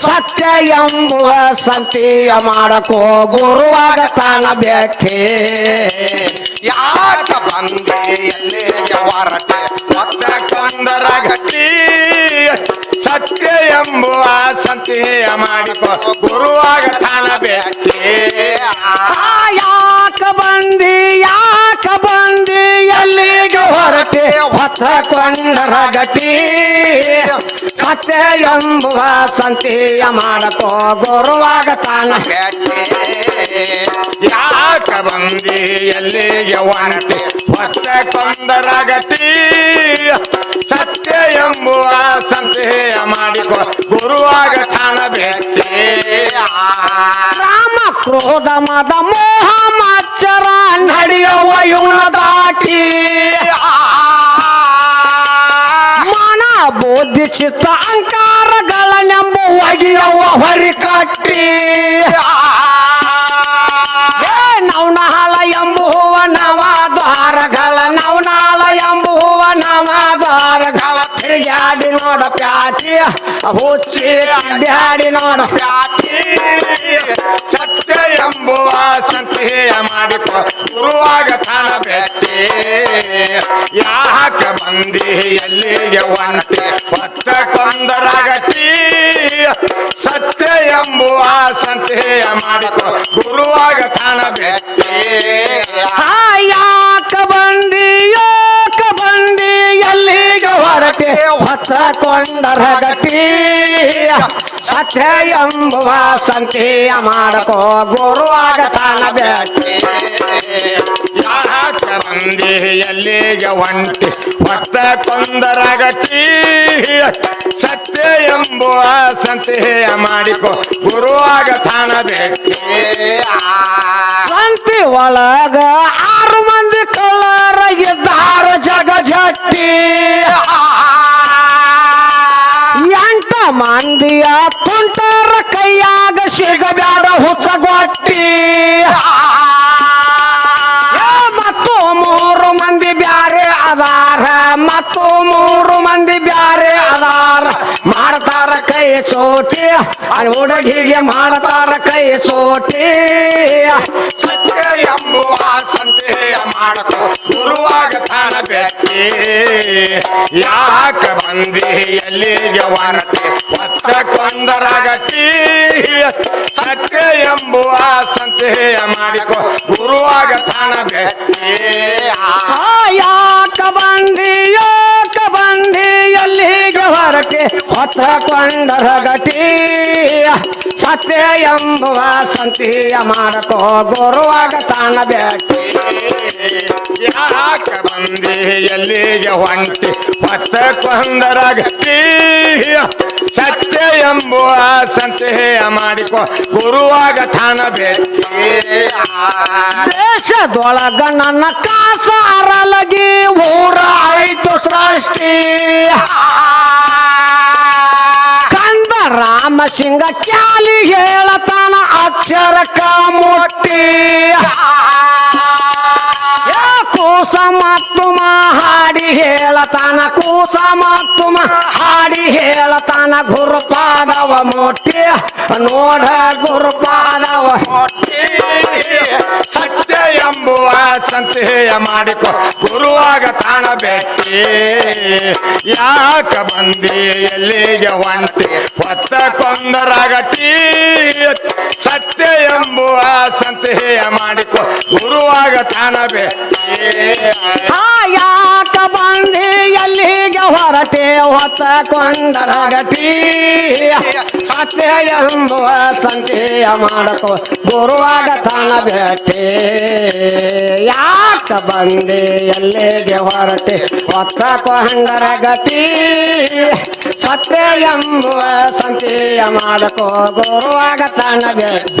ಸತ್ಯ ಎಂಬುವ ಸಂತಿಯ ಮಾಡಕೋ ಗುರುವಾಗ ಭೇಟಿ ಯಾಕ ಬಂದೆ ಎಲ್ಲಿ ಒತ್ತ ಕೊಂದರ ಗಟ್ಟಿ. ಸತ್ಯ ಎಂಬುವ ಸಂತಿಯ ಮಾಡಿಕೊ ಹೊತ್ತ ಕೊಂಡರ ಗಟಿ ಸತ್ಯ ಎಂಬುವ ಸಂತೆಯ ಮಾಡಕೋ ಗುರುವಾಗತಾನ ಯಾಕ ಬಂದಿ ಎಲ್ಲಿಗೆ ಒತ್ತ ಕೊಂದರ ಗಟ್ಟಿ ಸತ್ಯ ಎಂಬುವ ಸಂತೆಯ ಮಾಡಿಕೋ ಗುರುವಾಗ ತಾನ ಭೇಟಿ ರಾಮ ಕ್ರೋಧ ಮದ ಮೋಹ ಮಚ್ಚರ ನಡೆಯುವ ದಾಟಿ. ಬುದ್ಧಿ ಚಿತ್ತ ಅಹಂಕಾರಗಳನ್ನೆಂಬ ಒಗೆಯುವ ಹೊರಿ ಕಟ್ಟಿ ಏ, ನವನಾಳ ಎಂಬುವ ನವದ್ವಾರಗಳ, ನವನಾಳ ಎಂಬುವ ನವದ್ವಾರಗಳ ತಿರುಗಾಡಿ ನೋಡ ಪ್ಯಾಟಿ. ಹುಚ್ಚಿ ಅಡ್ಡಾಡಿ ನೋಡ ಪ್ಯಾಟಿ. ಸತ್ಯ ಎಂಬುವ ಸಂತೆಯ ಮಾಡಿಕೊ ಗುರುವಾಗ ತಾನ ಭೇಟಿ ಯಾಕ ಬಂದಿ ಎಲ್ಲಿಗೆ ಯವಂತೆ ಹೊತ್ತ ಕೊಂದರ ಗಟ್ಟಿ ಸತ್ಯ ಎಂಬುವ ಸಂತೆಯ ಮಾಡಿಕೊ ಗುರುವಾಗ ಹಾ, ಯಾಕ ಬಂದಿ ಯಾಕ ಬಂದಿ ಎಲ್ಲಿಗೆ ಹೊರಟೆ ಹೊತ್ತ ಗಟ್ಟಿ ಸತ್ಯ ಎಂಬುವ ಸಂತೆಯ ಮಾಡಕೋ ಗುರುವಾಗ ಭೇಟಿ ಯಾಕ ಬಂದಿ ಎಲ್ಲಿಗೆ ಒಂಟಿ ಹೊತ್ತ ಗಟ್ಟಿ ಸತ್ಯ ಎಂಬುವ ಸಂತೆಯ ಮಾಡಿಕೊ ಗುರುವಾಗ ತಾಣ ಬೇಕೇ ಸಂತೆ ಒಳಗ ಸೋಟಿ, ಅಲ್ಲಿ ಮಾಡ್ತಾರ ಕೈ ಸೋಟಿ. ಸತ್ಯ ಎಂಬುವ ಸಂತೆಯ ಮಾಡಕೊ ಗುರುವಾಗ ತಾನ ಬೆಟ್ಟಿ ಯಾಕ ಬಂದಿ ಎಲ್ಲಿಗೆ ಹೊರಟೆ ಹೊತ್ತ ಕೊಂದರ ಗಟ್ಟಿ ಸತ್ಯ ಎಂಬುವ ಸಂತೆಯ ಮಾಡಿಕೋ ಗುರುವಾಗ ತಾನ ಬೆಟ್ಟಿ ಯಾಕ ಬಂದಿ ಹೊತ್ತ ಕೊಂಡರ ಗಟಿ ಸತ್ಯ ಎಂಬುವ ಸಂತಿಯ ಮಾಡಕೋ ಗುರುವಾಗ ತಾನ ಭೇಟಿ. ಯಾಕ ಬಂದಿ ಎಲ್ಲಿಗೆ ಹೊಂಟಿ? ಹೊತ್ತ ಕೊಂದರ ಗಟ್ಟಿ ಸತ್ಯ ಎಂಬುವ ಸಂತೆಯ ಮಾಡಿಕೋ ಗುರುವಾಗ ತಾನ ಭೇಟಿ. ದೇಶದೊಳಗ ನನ್ನ ಕಾಸ ಸಿಂಗ ಕ್ಯಾಲಿ ಹೇಳತಾನ ಅಕ್ಷರಕ ಮುಟ್ಟಿ ಏ ಕೂಸ ಮತ್ತು ಹಾಡಿ ಹೇಳತಾನ, ಕೂಸ ಮತ್ತು ಹಾಡಿ ಹೇಳತಾನ, ಗುರುಪಾದವ ಮೊಟ್ಟಿ ನೋಡ ಗುರುಪಾದವ ಸಂತೆಯ ಮಾಡಿಕೊ. ಗುರುವಾಗ ತಾಣ ಬೆಟ್ಟಿ. ಯಾಕ ಬಂದಿ ಎಲ್ಲಿಗೆ ಹೊಂತಿ ಹೊತ್ತ ಕೊಂದರ ಗಟ್ಟಿ. ಸತ್ಯ ಎಂಬುವ ಸಂತೇಯ ಮಾಡಿಕೊ. ಗುರುವಾಗ ತಾಣ ಬೆಟ್ಟಿ. ಯಾಕ ಬಂದಿ ಎಲ್ಲಿಗೆ ಹೊರಟೆ? ಹೊತ್ತ ಕೊಂಡರ ಸತ್ಯ ಎಂಬುವ ಸಂತೆಯ ಮಾಡಕೋ ಗುರುವಾಗ ತಾನ ಭೇಟಿ ಯಾಕ ಬಂದೆ, ಎಲ್ಲಿಗೆ ಹೊರಟೆ? ಹೊತ್ತ ಕೊಂಡರ ಗತಿ. ಸತ್ಯ ಎಂಬುವ ಸಂತೆಯ ಮಾಡಕೋ ಗುರುವಾಗ ತಾನ ಭೇಟಿ